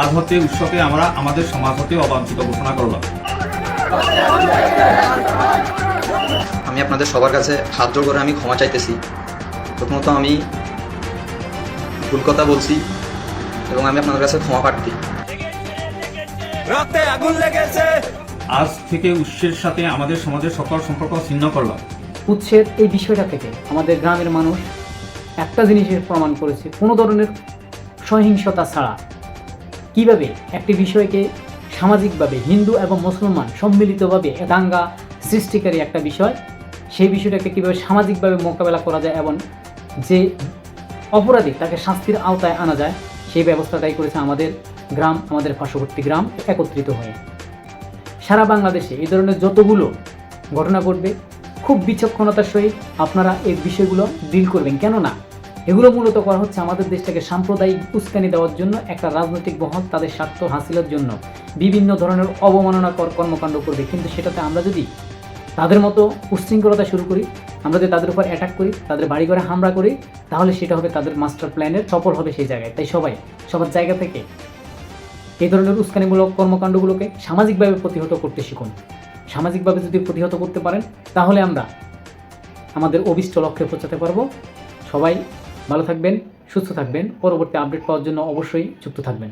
আজ হতে উৎসকে আমরা আমাদের সমাজ হতে অবাঞ্ছিত ঘোষণা করলাম। আমি আপনাদের সবার কাছে হাত জোড় করে আমি ক্ষমা চাইতেছি। প্রথমত আমি ভুল কথা বলছি এবং আমি আপনাদের কাছে ক্ষমা প্রার্থী। আজ থেকে উৎসের সাথে আমাদের সমাজের সকল সম্পর্ক ছিন্ন করলাম। উচ্ছেদ এই বিষয়টা থেকে আমাদের গ্রামের মানুষ একটা জিনিসের প্রমাণ করেছে। কোনো ধরনের সহিংসতা ছাড়া। কীভাবে একটি বিষয়কে সামাজিকভাবে হিন্দু এবং মুসলমান সম্মিলিতভাবে দাঙ্গা সৃষ্টিকারী একটা বিষয়, সেই বিষয়টাকে কীভাবে সামাজিকভাবে মোকাবেলা করা যায় এবং যে অপরাধী তাকে শাস্তির আওতায় আনা যায়, সেই ব্যবস্থাটাই করেছে আমাদের গ্রাম, আমাদের পার্শ্ববর্তী গ্রাম একত্রিত হয়ে। সারা বাংলাদেশে এই ধরনের যতগুলো ঘটনা ঘটবে, খুব বিচক্ষণতার সহিত আপনারা এই বিষয়গুলো ডিল করবেন। কেননা এগুলো মূলত করা হচ্ছে আমাদের দেশটাকে সাম্প্রদায়িক উস্কানি দেওয়ার জন্য, একটা রাজনৈতিক বহল তাদের স্বার্থ হাসিলের জন্য। বিভিন্ন ধরনের অবমাননাকর কর্মকাণ্ড করবে, কিন্তু সেটাতে আমরা যদি তাদের মতো উশৃঙ্খলতা শুরু করি, আমরা যদি তাদের উপর অ্যাটাক করি, তাদের বাড়ি ঘরে হামলা করি, তাহলে সেটা হবে তাদের মাস্টার প্ল্যানের সফল হবে সেই জায়গায়। তাই সবাই, সবার জায়গা থেকে এই ধরনের উস্কানিমূলক কর্মকাণ্ডগুলোকে সামাজিকভাবে প্রতিহত করতে শিখুন। সামাজিকভাবে যদি প্রতিহত করতে পারেন, তাহলে আমরা আমাদের অভিষ্ট লক্ষ্যে পৌঁছাতে পারব। সবাই ভালো থাকবেন সুস্থ থাকবেন। পরবর্তী আপডেট পাওয়ার জন্য অবশ্যই যুক্ত থাকবেন।